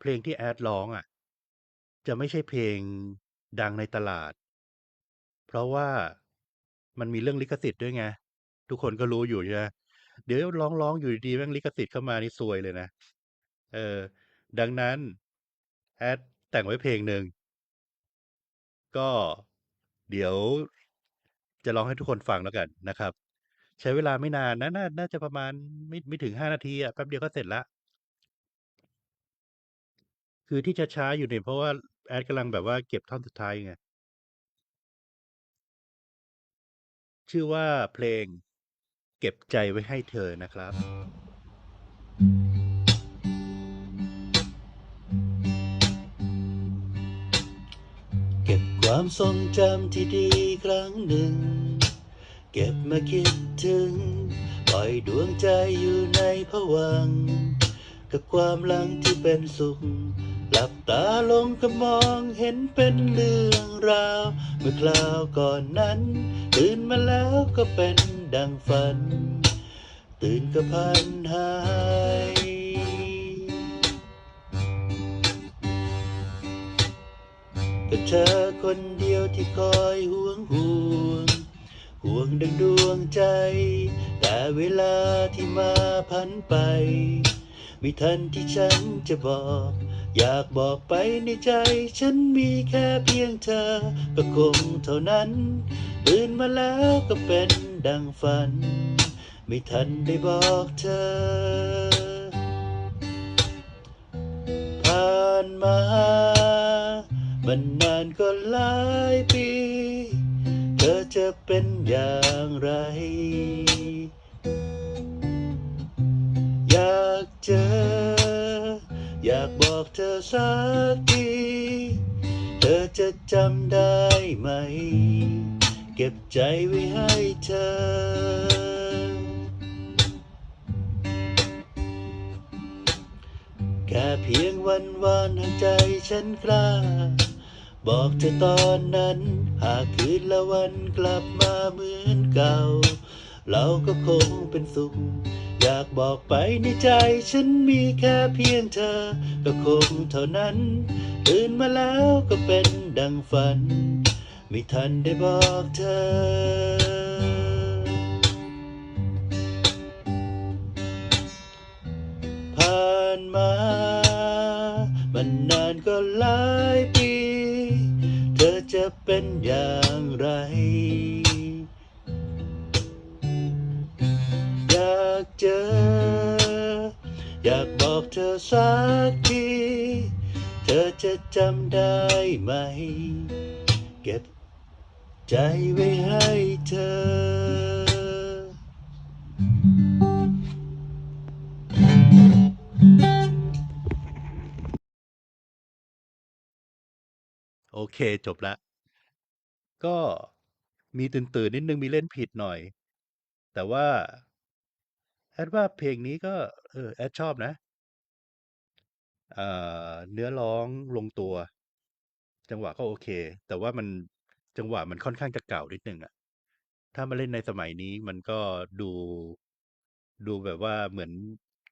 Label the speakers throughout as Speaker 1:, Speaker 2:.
Speaker 1: เพลงที่แอดร้องอะ จะไม่ใช่เพลงดังในตลาด เพราะว่ามันมีเรื่องลิขสิทธิ์ด้วยไง ทุกคนก็รู้อยู่ใช่ไหมเดี๋ยวร้องๆองอยู่ดีๆแม่งลิขสิทธิ์เข้ามานี่ซวยเลยนะ เออ ดังนั้น แอดแต่งไว้เพลงหนึ่ง ก็เดี๋ยวจะร้องให้ทุกคนฟังแล้วกันนะครับ ใช้เวลาไม่นานนะน่าน่าจะประมาณไม่ไม่ถึง5นาทีอะแป๊บเดียวก็เสร็จล้ว คือที่ช้า ๆ อยู่เนี่ย เพราะว่าแอดกำลังแบบว่าเก็บท่อนสุดท้ายไง ชื่อว่าเพลง เก็บใจไว้ให้เธอ นะครับ
Speaker 2: เก็บความทรงจำที่ดีครั้งหนึ่ง เก็บมาคิดถึง ปล่อยดวงใจอยู่ในผวังค์กับความหลังที่เป็นสุข หลับตาลงก็มองเห็นเป็นเรื่องราว เมื่อคราวก่อนนั้น ตื่นมาแล้วก็เป็นดังฝัน ตื่นก็พันหายก็เธอคนเดียวที่คอยห่วงห่วงห่วงดังดวงใจ แต่เวลาที่มาพันไป ไม่ทันที่ฉันจะบอก อยากบอกไปในใจ ฉันมีแค่เพียงเธอก็คงเท่านั้นตื่นมาแล้วก็เป็นดังฝัน ไม่ทันได้บอกเธอ ผ่านมา มันนานก็หลายปี เธอจะเป็นอย่างไร อยากบอกเธอสักที เธอจะจำได้ไหม เก็บใจไว้ให้เธอ แค่เพียงวันวานหากใจฉันกล้า บอกเธอตอนนั้น หากคืนละวันกลับมาเหมือนเก่า เราก็คงเป็นสุข อยากบอกไปในใจฉันมีแค่เพียงเธอ ก็คงเท่านั้น ตื่นมาแล้วก็เป็นดังฝัน ไม่ทันได้บอกเธอผ่านมามันนานก็หลายปี เธอจะเป็นอย่างไร สักที เธอจะจำได้ไหม เก็บใจไว้ให้เธอ
Speaker 1: โอเคจบล้วก็มีตื่นๆนิดนึงมีเล่นผิดหน่อย แต่ว่า แอดว่าเพลงนี้ก็ เออ แอดชอบนะ อ่าเนื้อร้องลงตัว จังหวะก็โอเค แต่ว่ามัน จังหวะมันค่อนข้างจะเก่านิดหนึ่งอะ ถ้ามาเล่นในสมัยนี้มันก็ดู ดูแบบว่าเหมือน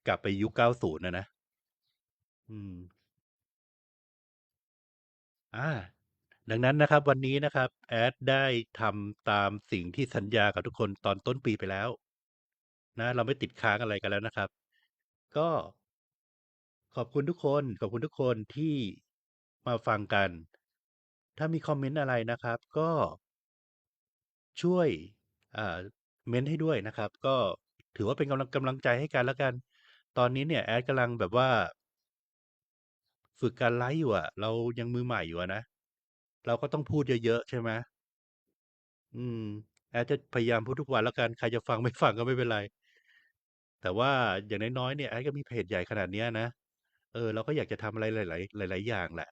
Speaker 1: กลับไปยุค 90 อะนะ อืม อา ดังนั้นนะครับ วันนี้นะครับ แอดได้ทำตามสิ่งที่สัญญากับทุกคนตอนต้นปีไปแล้ว นะ เราไม่ติดค้างอะไรกันแล้วนะครับ ก็ ขอบคุณทุกคน ขอบคุณทุกคนที่มาฟังกัน ถ้ามีคอมเมนต์อะไรนะครับ ก็ ช่วยอ่าเม้นต์ให้ด้วยนะครับ ก็ถือว่าเป็นกำลังกำลังใจให้กันแล้วกัน ตอนนี้เนี่ยแอดกำลังแบบว่าฝึกการไลฟ์อยู่อะเรายังมือใหม่อยู่อะนะ เราก็ต้องพูดเยอะๆใช่ไหม?อืม แอดจะพยายามพูดทุกวันแล้วกัน ใครจะฟังไม่ฟังก็ไม่เป็นไร แต่ว่าอย่างน้อยๆเนี่ยแอดก็มีเพจใหญ่ขนาดเนี้ยนะ เออ เราก็อยากจะทำอะไรหลาย ๆ หลาย ๆ อย่างแหละ